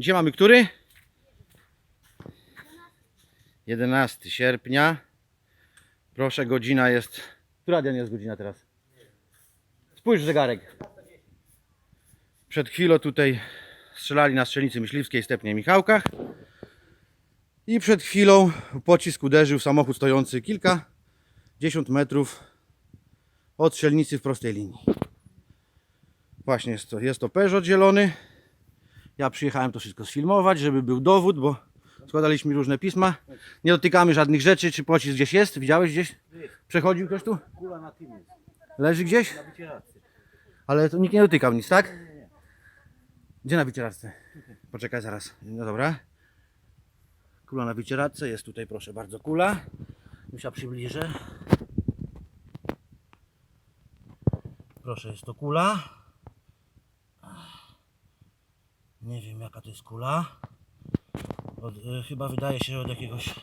Dzisiaj mamy który? 11 sierpnia. Proszę, godzina jest. Która Dian jest godzina teraz? Spójrz zegarek. Przed chwilą tutaj strzelali na strzelnicy myśliwskiej stepnie Michałkach. I przed chwilą pocisk uderzył samochód stojący kilka dziesiąt metrów od strzelnicy w prostej linii. Właśnie jest to, jest to Peugeot zielony. Ja przyjechałem to wszystko sfilmować, żeby był dowód, bo składaliśmy różne pisma. Nie dotykamy żadnych rzeczy. Czy pocisk gdzieś jest? Widziałeś gdzieś? Przechodził ktoś tu? Kula na tym jest, Leży gdzieś? na wycieraczce. Ale to nikt nie dotykał nic, tak? Gdzie na wycieraczce? Poczekaj zaraz. No dobra. Kula na wycieraczce. Jest tutaj, proszę bardzo, kula. Już ja przybliżę. Proszę, jest to kula. Nie wiem jaka to jest kula. Od, y, chyba wydaje się od jakiegoś